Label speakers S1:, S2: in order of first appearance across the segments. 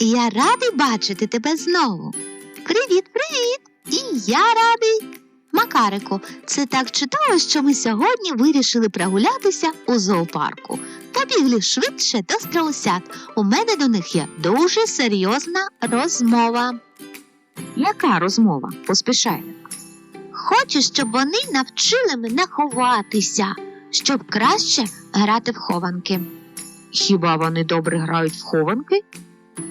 S1: Я радий бачити тебе знову. Привіт, привіт! І я радий. Макарику, це так чудово, що ми сьогодні вирішили прогулятися у зоопарку. Побігли швидше до страусят. У мене до них є дуже серйозна розмова.
S2: Яка розмова? Поспішай.
S1: Хочу, щоб вони навчили мене ховатися, щоб краще грати в хованки.
S2: Хіба вони добре грають в хованки?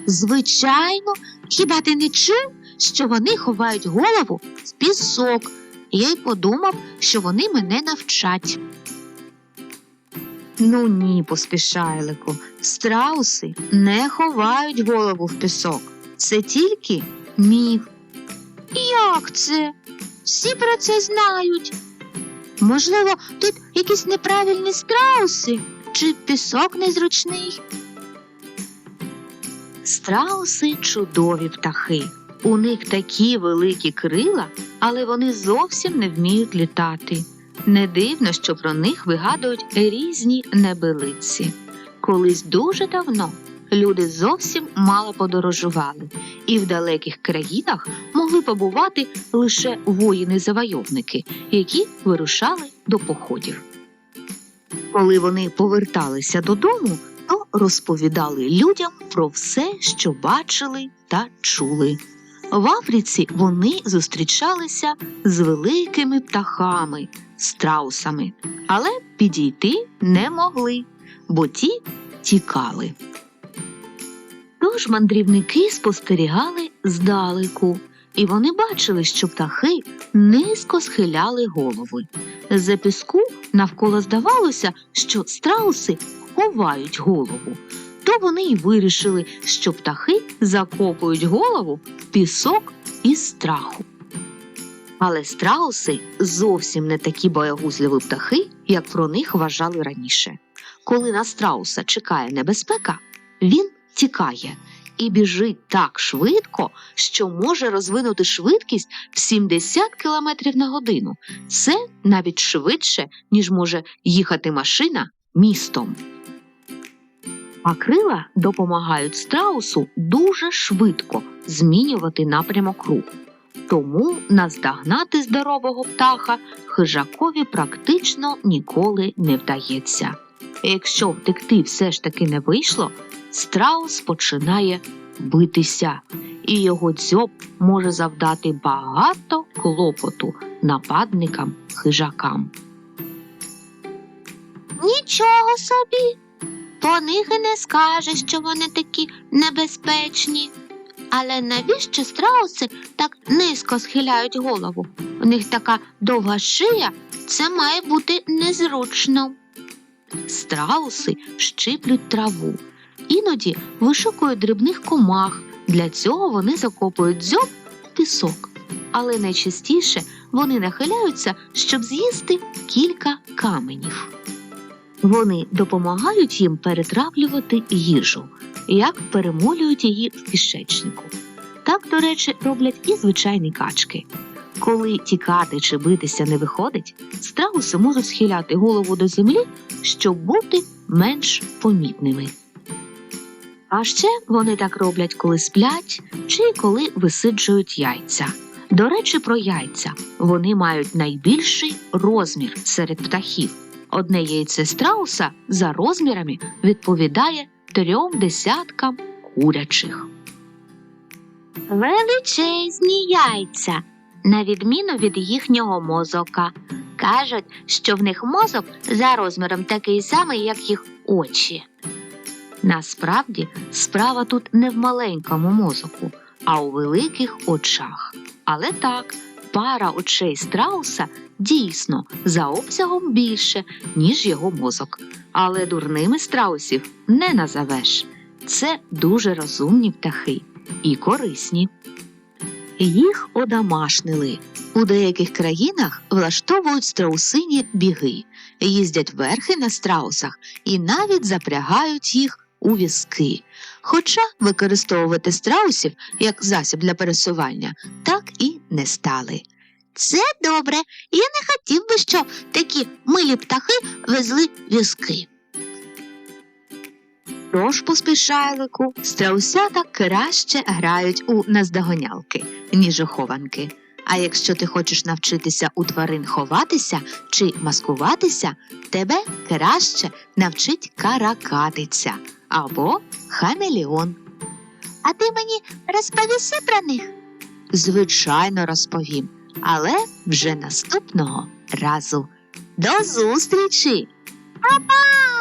S1: Звичайно, хіба ти не чув, що вони ховають голову в пісок? Я й подумав, що вони мене навчать.
S2: Ну ні, поспішайлику. Страуси не ховають голову в пісок. Це тільки міф.
S1: Як це? Всі про це знають. Можливо, тут якісь неправильні страуси, чи пісок незручний.
S2: Страуси чудові птахи. У них такі великі крила, але вони зовсім не вміють літати. Не дивно, що про них вигадують різні небелиці. Колись дуже давно люди зовсім мало подорожували, і в далеких країнах могли побувати лише воїни-завойовники, які вирушали до походів. Коли вони поверталися додому, розповідали людям про все, що бачили та чули. В Африці вони зустрічалися з великими птахами, страусами, але підійти не могли, бо ті тікали. Тож мандрівники спостерігали здалеку, і вони бачили, що птахи низько схиляли голови. За піску навколо здавалося, що страуси ховають голову. То вони й вирішили, що птахи закопують голову в пісок із страху. Але страуси зовсім не такі боягузливі птахи, як про них вважали раніше. Коли на страуса чекає небезпека, він тікає і біжить так швидко, що може розвинути швидкість в 70 км на годину. Це навіть швидше, ніж може їхати машина містом. А крила допомагають страусу дуже швидко змінювати напрямок руху. Тому наздогнати здорового птаха хижакові практично ніколи не вдається. Якщо втекти все ж таки не вийшло, страус починає битися, і його дзьоб може завдати багато клопоту нападникам хижакам.
S1: Нічого собі. По них і не скажеш, що вони такі небезпечні. Але навіщо страуси так низько схиляють голову? У них така довга шия, це має бути незручно.
S2: Страуси щиплють траву, іноді вишукують дрібних комах. Для цього вони закопують дзьоб у пісок. Але найчастіше вони нахиляються, щоб з'їсти кілька каменів. Вони допомагають їм перетравлювати їжу, як перемолюють її в кишечнику. Так, до речі, роблять і звичайні качки. Коли тікати чи битися не виходить, страуси можуть схиляти голову до землі, щоб бути менш помітними. А ще вони так роблять, коли сплять чи коли висиджують яйця. До речі, про яйця вони мають найбільший розмір серед птахів. Одне яйце страуса за розмірами відповідає трьом десяткам курячих.
S1: Величезні яйця, на відміну від їхнього мозока. Кажуть, що в них мозок за розміром такий самий, як їх очі.
S2: Насправді справа тут не в маленькому мозоку, а у великих очах. Але так, пара очей страуса дійсно за обсягом більше, ніж його мозок. Але дурними страусів не назовеш. Це дуже розумні птахи і корисні. Їх одомашнили. У деяких країнах влаштовують страусині біги, їздять верхи на страусах і навіть запрягають їх у візки. Хоча використовувати страусів як засіб для пересування так і не стали.
S1: Це добре. Я не хотів би, щоб такі милі птахи везли візки. Тож поспішайлику, страусята краще грають у наздоганялки, ніж у хованки. А якщо ти хочеш навчитися у тварин ховатися чи маскуватися, тебе краще навчить каракатиця або хамелеон. А ти мені розповіси про них? Звичайно, розповім, але вже наступного разу. До зустрічі! Па-па!